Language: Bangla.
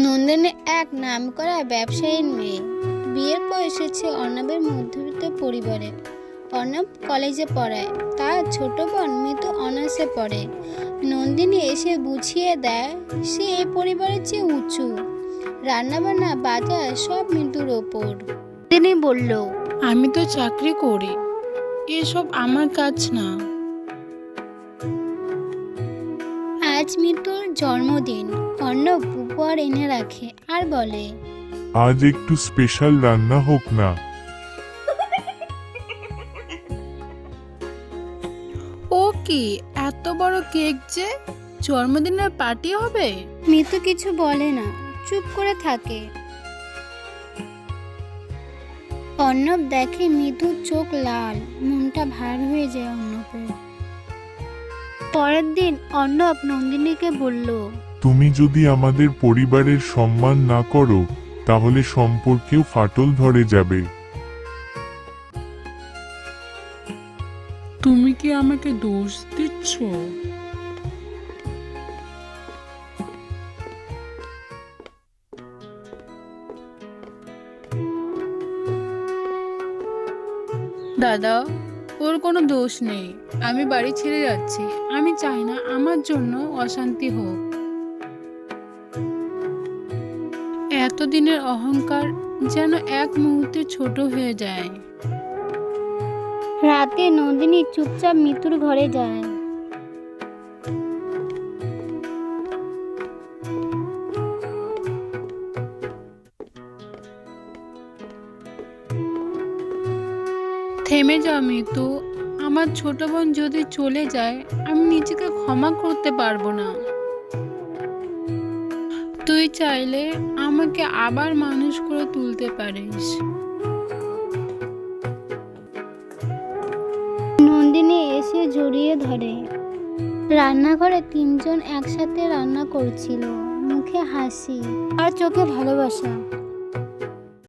নন্দিনী এক নামকরা ব্যবসায়ীর মেয়ে। বিয়ের পর এসেছে অর্ণবের মধ্যবিত্ত পরিবারে। অর্ণব কলেজে পড়ায়। তার ছোট বোন মৃত অনার্সে পড়ে। নন্দিনী এসে বুঝিয়ে দেয়, সে এই পরিবারের চেয়ে উঁচু। রান্নাবান্না, বাজার সব মৃত্যুর ওপর। তিনি বলল, আমি তো চাকরি করি। এসব আমার কাজ না। আজ মৃত্যুর জন্মদিন। অর্ণব উপহার এনে রাখে আর বলে আজ একটু স্পেশাল রান্না হোক না। ও কি এত বড় কেক যে জন্মদিনের পার্টি হবে? মৃত্যু কিছু বলে না চুপ করে থাকে। অর্ণব দেখে মৃদুর চোখ লাল মনটা ভার হয়ে যায় অর্ণবের। পরের দিন অর্ণব নন্দিনীকে বলল তুমি যদি আমাদের পরিবারের সম্মান না করো তাহলে সম্পর্কেও ফাটল ধরে যাবে। তুমি কি আমাকে দোষ দিচ্ছ? দাদা ওর কোনো দোষ নেই। আমি বাড়ি ছেড়ে যাচ্ছি। আমি চাই না আমার জন্য অশান্তি হোক। এতদিনের অহংকার যেন এক মুহূর্তে ছোট হয়ে যায়। রাতে নন্দিনী চুপচাপ মৃত্যুর ঘরে যায়। থেমে যাও মৃত্যু আমার ছোট বোন যদি চলে যায়, আমি নিজেকে ক্ষমা করতে পারব না। তুই চাইলে আমাকে আবার মানুষ করে তুলতে পারিস। নন্দিনী এসে জড়িয়ে ধরে। রান্নাঘরে তিনজন একসাথে রান্না করছিল। মুখে হাসি আর চোখে ভালোবাসা।